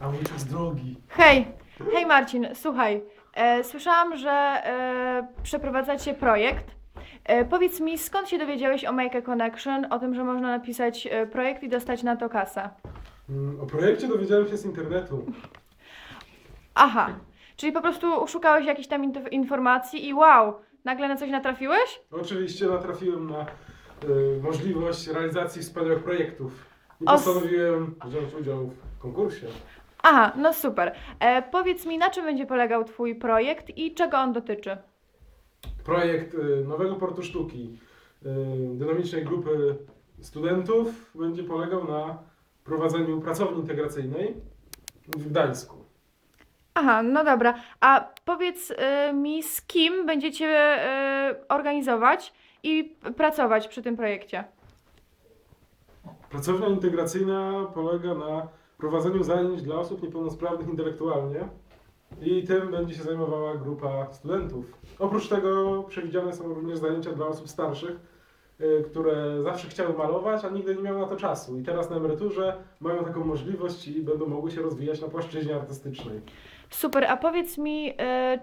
A mój czas drogi. Hej, hej Marcin, słuchaj, e, słyszałam, że e, przeprowadzacie projekt. E, powiedz mi, skąd się dowiedziałeś o Make a Connection, o tym, że można napisać e, projekt i dostać na to kasę? Mm, O projekcie dowiedziałem się z internetu. Aha, czyli po prostu szukałeś jakichś tam inf- informacji i wow, nagle na coś natrafiłeś? Oczywiście natrafiłem na y, możliwość realizacji wspaniałych projektów. I Os- postanowiłem wziąć udział w konkursie. Aha, no super. E, powiedz mi, na czym będzie polegał Twój projekt i czego on dotyczy? Projekt y, nowego portu sztuki y, dynamicznej grupy studentów będzie polegał na prowadzeniu pracowni integracyjnej w Gdańsku. Aha, no dobra. A powiedz y, mi, z kim będziecie y, organizować i pracować przy tym projekcie? Pracownia integracyjna polega na prowadzeniu zajęć dla osób niepełnosprawnych intelektualnie i tym będzie się zajmowała grupa studentów. Oprócz tego przewidziane są również zajęcia dla osób starszych, y, które zawsze chciały malować, a nigdy nie miały na to czasu. I teraz na emeryturze mają taką możliwość i będą mogły się rozwijać na płaszczyźnie artystycznej. Super, a powiedz mi, y,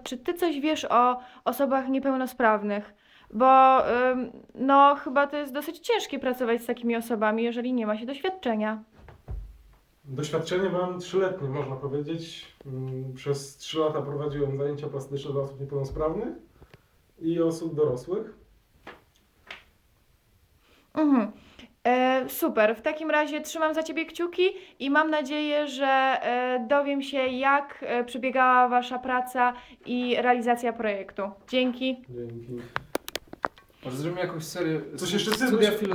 czy ty coś wiesz o osobach niepełnosprawnych? Bo no chyba to jest dosyć ciężkie pracować z takimi osobami, jeżeli nie ma się doświadczenia. Doświadczenie mam trzyletnie, można powiedzieć. Mm, Przez trzy lata prowadziłem zajęcia plastyczne dla osób niepełnosprawnych i osób dorosłych. Mhm. E, super, w takim razie trzymam za ciebie kciuki i mam nadzieję, że e, dowiem się, jak e, przebiegała wasza praca i realizacja projektu. Dzięki. Dzięki. Może zrobimy jakąś serię Coś jeszcze ty studia